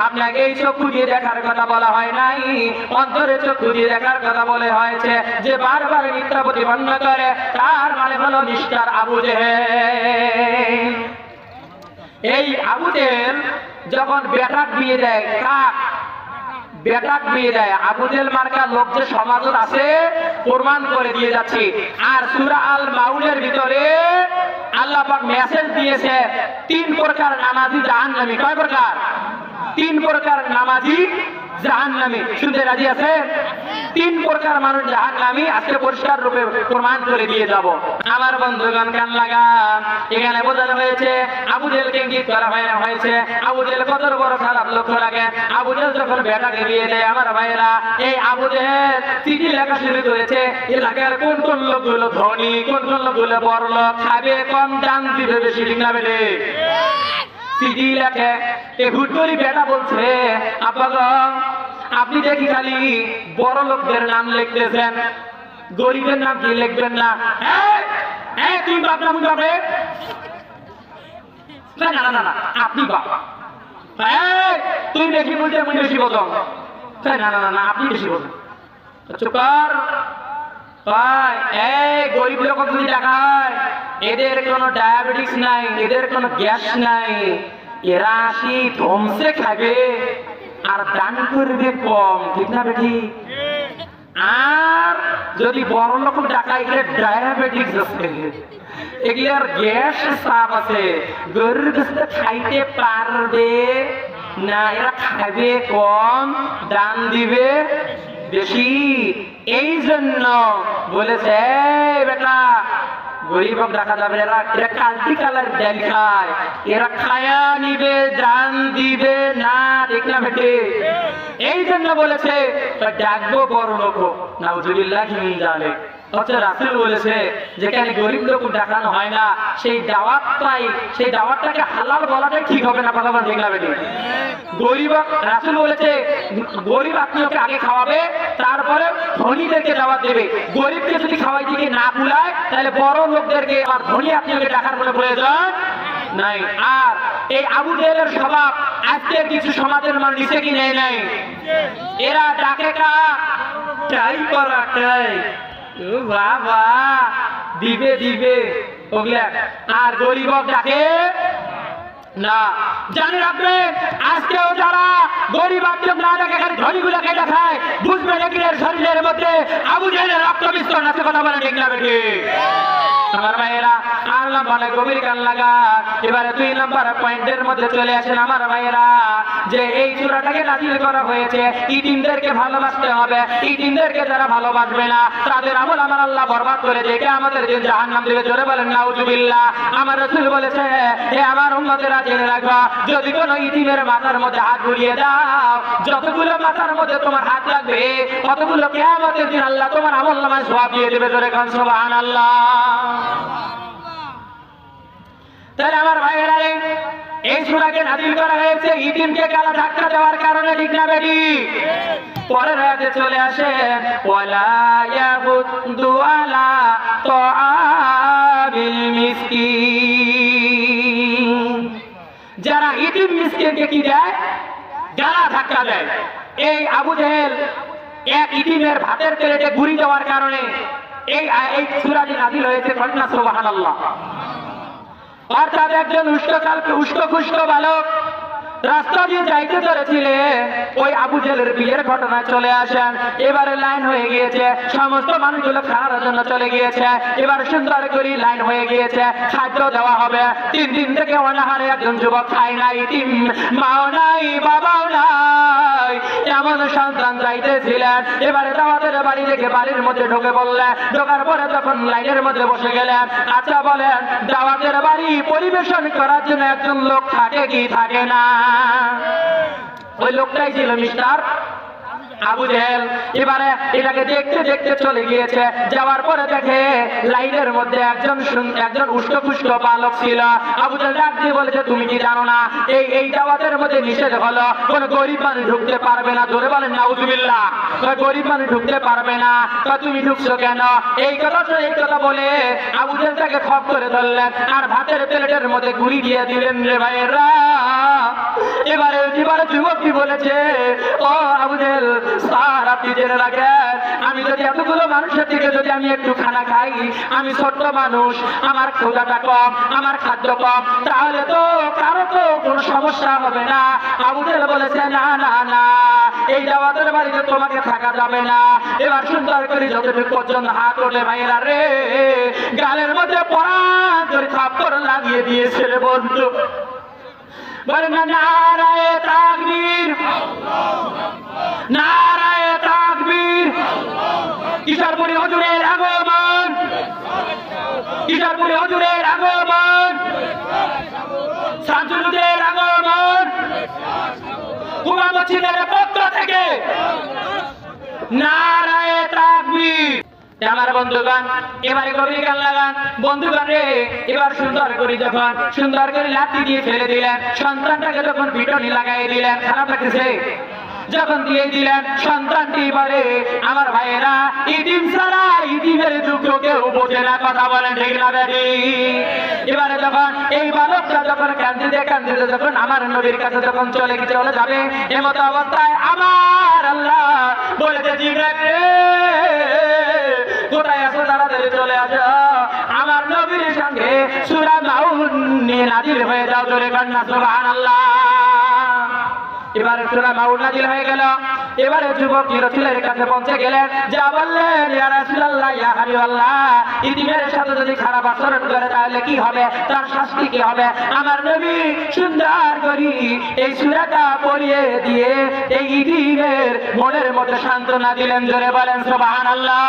আপনাকে এই চক্ষু দিয়ে দেখার কথা বলা হয় নাই অন্তরে চক্ষু দিয়ে দেখার কথা বলে হয়েছে যে বারবার মিথ্যা প্রতিপন্ন করে তার মানে হলো মিস্টার আবু এই আবু জেহেল যখন বেটার বিয়ে দেয়, কাক বেটাক বিয়ে দেয়। আবুজেল মার্কার লোক যে সমাজত আছে প্রমাণ করে দিয়ে যাচ্ছে। আর সুরা আল মাউলের ভিতরে আল্লাহ পাক মেসেজ দিয়েছে, তিন প্রকার নামাজি জাহান্নামী। কয় প্রকার? তিন প্রকার নামাজি জাহান্নামী। শুনতে রাজি আছে তিন প্রকার মানুষ জাহান্নামী আজকে পরিষ্কার রূপে প্রমাণ করে দিয়ে যাব। আমার বন্ধুগণ কান লাগান। এখানে বোঝানো হয়েছে আবু জেলকে ইঙ্গিত করা হয়েছে। আবু জেল কত বড় খারাপ লক্ষ্য রাখে। আবু জেল যখন বেটাকে বিয়ে দেয় আমার ভাইয়েরা এই আবু জেল চিঠি লেখা শুরু করেছে এলাকার কোন কোন লোকগুলো ধনী কোন কোন লোকগুলো বড় লোক খাবে কম দান দিবে বেশি ঠিক না বেলে চিঠি লেখে এ হুট করে বেটা বলছে আব্বা আপনি দেখি খালি বড় লোকদের নাম লিখতেছেন, গরিবের নাম কি লিখবেন না? তুই বাপ না আপনি তুই বেশি বুঝতে মুই বেশি বোঝো না না না আপনি বেশি বোঝো এদের কোনো ডায়াবেটিস নাই, এদের কোনো গ্যাস নাই, এরা আসি ধমসে খাবে আর দান করবে কম, ঠিক না বেটি? আর যদি বড় লোক ডাকায় এগুলো ডায়াবেটিস আছে। এগুলার গ্যাস চাপ আছে। গরুর খাইতে পারবে না, এরা খাবে কম, দান দিবে বেশি। এই জন্য বলেছে বেটা গরিব দেখা যাবে, এরা এরা কান্তি কালার ডাল খায়। এরা খায়া নিবে দান দিবে, না ঠিক না বেটে এই জন্য বলেছে, "তা ডাকবো বড় লোক নাউজুবিল্লাহ জানে রাসেল বলেছে যেখানে গরিব লোক দেখানো হয় না। সেই সেই দাওয়াতটাকে ঠিক হবে না গরিব বলেছে, গরিব আগে খাওয়াবে, তারপরে ধনীদেরকে দাওয়াত দেবে। গরিবকে যদি খাওয়াই দিকে না কুলায় তাহলে বড় লোকদেরকে আর ধনী আত্মীয়কে ডাকার কোনো প্রয়োজন নাই। আর এই আবু জেলের স্বভাব আজকের কিছু সমাজের মানুষ নিচে কি নেই নাই? এরা ডাকে কা চাই করা ও দিবে দিবে। আর গরিব ডাকে না। জানি রাখবেন আজকেও যারা গরিব না দেখে খালি ধনীগুলোকে দেখায় বুঝবেন এগুলোর শরীরের মধ্যে আবু জেলের রক্ত মিশ্রণ আছে কথা বলে দেখলাম বেটি আমার ভাইয়েরা আল্লাহ বলে গভীর লাগা। এবারে দুই নাম্বার পয়েন্টের মধ্যে চলে আসেন আমার ভাইয়েরা। যে এই চূড়াটাকে নাজিল করা হয়েছে ভালোবাসতে হবে। যারা ভালোবাসবে না, তাদের আমল আমার আল্লাহ বরবাদ করে দেখে আমাদের জোরে বলেন আমার রসুল বলেছে, হে আমার উম্মতেরা, জেনে রাখো যদি কোনো ইতিমের মাথার মধ্যে হাত বুলিয়ে দাও, যতগুলো মাথার মধ্যে তোমার হাত লাগবে কতগুলো কেয়ামতের দিন আল্লাহ তোমার আমল নামায় সওয়াব দিয়ে দেবে। জোরে কান, সুবহানাল্লাহ। তাহলে আমার ভাইয়েরা এই সুরাকে নাযিল করা হয়েছে ইতিমকে কালা ধাক্কা দেওয়ার কারণে ঠিক না বেটি? পরের আয়াতে চলে আসে, ওয়ালা ইয়াহুদ্দু আলা মিসকিন। যারা ইতিম মিসকিনকে কি দেয়? যারা ধাক্কা দেয়। এই আবু জেহেল এক ইতিমের ভাতের প্লেটে ঘুরি দেওয়ার কারণে এই এই সূরাটি নাযিল হয়েছে ঘটনা, সুবহানাল্লাহ। অর্থাৎ একজন উষ্ণকালকে উষ্ণখুষ্ট বালক রাস্তা দিয়ে যাইতে পেরেছিলে, ওই আবু জেলের বিয়ের ঘটনা চলে আসেন। এবারে লাইন হয়ে গিয়েছে, সমস্ত মানুষগুলো খাওয়ার জন্য চলে গিয়েছে। এবার সুন্দর করে লাইন হয়ে গিয়েছে, খাদ্য দেওয়া হবে। তিন দিন থেকে অনাহারে একজন যুবক খায় নাই, তিন, মাও নাই, বাবাও নাই। এমন সন্তান চাইতেছিলেন। এবারে দাওয়াতের বাড়ি দেখে বাড়ির মধ্যে ঢুকে বললেন ঢোকার পরে তখন লাইনের মধ্যে বসে গেলেন। আচ্ছা বলেন, দাওয়াতের বাড়ি পরিবেশন করার জন্য একজন লোক থাকে কি থাকে না? ওই লোকটাই ছিল মিস্টার আবু জেহেল এবারে এটাকে দেখতে দেখতে চলে গিয়েছে। যাওয়ার পরে দেখে লাইনের মধ্যে একজন একজন উষ্টপুষ্ট বালক ছিল। আবু জেহেল ডাক দিয়ে বলেছে, তুমি কি জানো না? এই এই দাওয়াতের মধ্যে নিষেধ হলো। কোন গরিব মানুষ ঢুকতে পারবে না। ধরে বলেন, নাউজুবিল্লাহ। গরিব মানুষ ঢুকতে পারবে না। কয় তুমি ঢুকছো কেন? এই কথা তো এই কথা বলে আবু জেহেল তাকে খপ করে ধরলেন। আর ভাতের প্লেটের মধ্যে গুড়ি দিয়ে দিলেন রে ভাইয়েরা। এবারে এবারে যুবক কি বলেছে? ও আবু জেহেল স্যার, আপনি জেনে রাখেন, আমি যদি এতগুলো মানুষের থেকে যদি আমি একটু খানা খাই, আমি ছোট্ট মানুষ, আমার ক্ষুদাটা কম, আমার খাদ্য কম, তাহলে তো কারও তো কোনো সমস্যা হবে না। আবু জেহেল বলেছে, না না না, এই দাওয়াতের বাড়িতে তোমাকে থাকা যাবে না। এবার সুন্দর করে যতটুকু পর্যন্ত হাত ওঠে ভাইয়েরা রে, গালের মধ্যে পড়া করে থাপ্পড় লাগিয়ে দিয়েছে বন্ধু। বলেন না, নারায় তাকবীর। নারায় তাকবীর। কিশোরপুরি হজুরের আগমন। কিশোরপুরি হজুরের আগমন। শামসুলুদের আগমন। কুমা মসজিদের পক্ষ থেকে নারায় তাকবীর আমার বন্ধুগণ, এবারে গভীর গান লাগান বন্ধুগণ রে, এবার সুন্দর করে যখন, সুন্দর করে লাঠি দিয়ে ফেলে দিলেন, সন্তানটাকে যখন পিটনি লাগাই দিলেন, খারাপ লাগতেছে? যখন দিয়ে দিলেন, সন্তানটি বলে, আমার ভাইয়েরা ইদিম ছাড়া ইদিমের দুঃখ কেউ বোঝে না, কথা বলেন ঠিক না বেটি? এবারে যখন, এই বালকটা যখন কান্দিতে কান্দিতে যখন আমার নবীর কাছে যখন চলে চলে যাবে, এমত অবস্থায় আমার আল্লাহ বলেছে, জিব্রাইল কোথায় আছো তাড়াতাড়ি চলে আসো? আমার নবীর সঙ্গে সুরা মাউন নিয়ে নাজিল হয়ে যাও, জোরে কান্না সুবহানাল্লাহ। এবারে সুরা মাউন নাজিল হয়ে গেল। এবারে যুবক রসুলের কাছে পৌঁছে গেলেন। যা বললেন, ইয়া রাসূলুল্লাহ, ইয়া হাবিবাল্লাহ, ইতিমের সাথে যদি খারাপ আচরণ করে, তাহলে কি হবে? তার শাস্তি কি হবে? আমার নবী সুন্দর করি এই সূরাটা পড়িয়ে দিয়ে এই ইতিমের মনের মধ্যে সান্ত্বনা দিলেন। জোরে বলেন, সুবহানাল্লাহ।